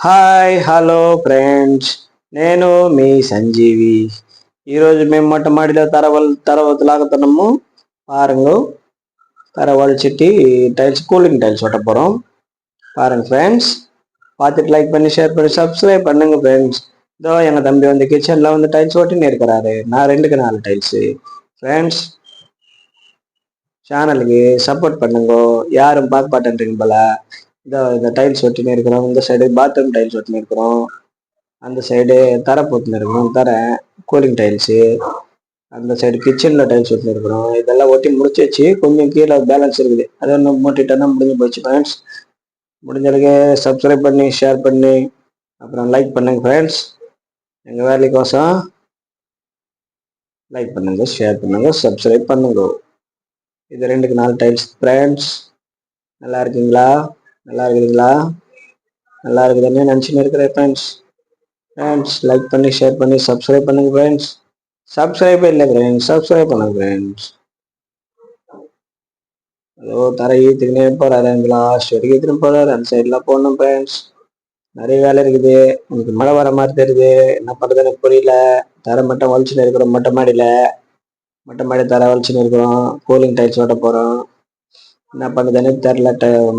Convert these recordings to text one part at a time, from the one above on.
Hi hello friends నేను మీ సంజీవి ఈరోజు మేము మొట్టమొదటిలో తరవల్ తరవత లాగుతున్నాము பாருங்க தரவல் சிட்டி டைல்ஸ் கூலிங் டைல்ஸ் ஒட்ட போகிறோம் பாருங்க ஃப்ரெண்ட்ஸ் பார்த்துட்டு லைக் பண்ணி ஷேர் பண்ணி சப்ஸ்கிரைப் பண்ணுங்க ஃப்ரெண்ட்ஸ் இதோ எங்கள் தம்பி வந்து கிச்சனில் வந்து டைல்ஸ் ஒட்டின்னு இருக்கிறாரு நான் ரெண்டுக்கு நாலு டைல்ஸு ஃப்ரெண்ட்ஸ் சேனலுக்கு சப்போர்ட் பண்ணுங்க யாரும் பார்க்க மாட்டேன்றீங்க போல இந்த இந்த டைல்ஸ் ஒட்டினே இருக்கிறோம். இந்த சைடு பாத்ரூம் டைல்ஸ் ஒட்டினே இருக்கிறோம். அந்த சைடு தரை போட்டுன்னு இருக்கிறோம். தரை கூலிங் டைல்ஸு அந்த சைடு கிச்சனில் டைல்ஸ் ஒட்டினு இருக்கிறோம். இதெல்லாம் ஒட்டி முடிச்சிச்சு. கொஞ்சம் கீழே பேலன்ஸ் இருக்குது. அதை ஒன்று மூட்டிட்டோன்னா முடிஞ்சு போச்சு ஃப்ரெண்ட்ஸ் முடிஞ்சளவுக்கு சப்ஸ்கிரைப் பண்ணி ஷேர் பண்ணி அப்புறம் லைக் பண்ணுங்க ஃப்ரெண்ட்ஸ் எங்கள் வேலைக்கோசம் லைக் பண்ணுங்க ஷேர் பண்ணுங்க சப்ஸ்கிரைப் பண்ணுங்க. இது ரெண்டுக்கு நாலு டைல்ஸ் ஃப்ரெண்ட்ஸ் நல்லா இருக்கீங்களா? நல்லா இருக்குதுங்களா? நல்லா இருக்குதுன்னு நினச்சின்னு இருக்கிறேன் ஃப்ரெண்ட்ஸ் ஃப்ரெண்ட்ஸ் லைக் பண்ணி ஷேர் பண்ணி சப்ஸ்கிரைப் பண்ணுங்க ஃப்ரெண்ட்ஸ் சப்ஸ்கிரைப் இல்லை ஃப்ரெண்ட்ஸ் சப்ஸ்கிரைப் பண்ணுங்க ஃப்ரெண்ட்ஸ் ஏதோ தர ஈத்துக்குனே போறாரு அந்த லாஸ்ட் வரைக்கும் எடுத்துன்னு போறாரு அந்த சைட்லாம் போடணும் ஃப்ரெண்ட்ஸ் நிறைய வேலை இருக்குது. எனக்கு மழை வர மாதிரி தெரியுது. என்ன பண்ணுறது எனக்கு புரியல. தர மட்டும் வலிச்சுன்னு இருக்கிறோம் மொட்டை மாடியில். மொட்டை மாடி தர வலிச்சுன்னு இருக்கிறோம். கூலிங் டைல்ஸ் ஓட்ட போகிறோம் என்ன பண்ணுதுன்னு தெரில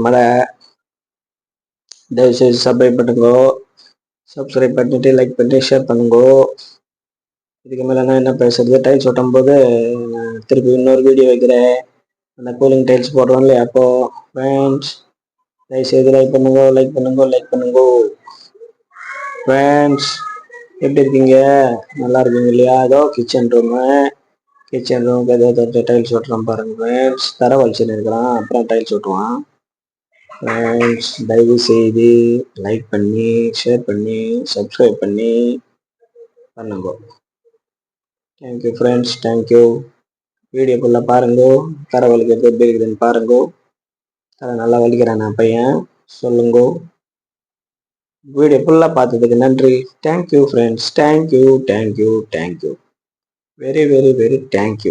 மழை. தயவுசெய்து சப்ஸ்கிரைப் பண்ணுங்கோ. சப்ஸ்கிரைப் பண்ணிட்டு லைக் பண்ணி ஷேர் பண்ணுங்கோ. இதுக்கு மேலே நான் என்ன பேசுறது? டைல்ஸ் ஓட்டும் போது நான் திருப்பி இன்னொரு வீடியோ வைக்கிறேன். அந்த கூலிங் டைல்ஸ் போடுறோம் இல்லையா? அப்போ ஃப்ரெண்ட்ஸ் தயவுசெய்து லைக் பண்ணுங்க லைக் பண்ணுங்க லைக் பண்ணுங்கோ. ஃப்ரெண்ட்ஸ் எப்படி இருக்கீங்க? நல்லா இருக்கீங்க இல்லையா? ஏதோ கிச்சன் ரூமு கிச்சன் ரூமுக்கு ஏதோ டைல்ஸ் ஓட்டுறோம் பாருங்க ஃப்ரெண்ட்ஸ் தர வலிச்சுன்னு இருக்கிறான் அப்புறம் டைல்ஸ் ஓட்டுவான் தயவு செய்து லைக் பண்ணி ஷேர் பண்ணி சப்ஸ்கிரைப் பண்ணி பண்ணுங்க. தேங்க்யூ ஃப்ரெண்ட்ஸ் தேங்க்யூ வீடியோ ஃபுல்லாக பாருங்கோ. தர வலிக்கிறது எப்படி இருக்குதுன்னு பாருங்கோ. தர நல்லா வலிக்கிறான் நான் பையன். சொல்லுங்க. வீடியோ ஃபுல்லாக பார்த்ததுக்கு நன்றி. Thank you friends thank you thank you thank you very very very thank you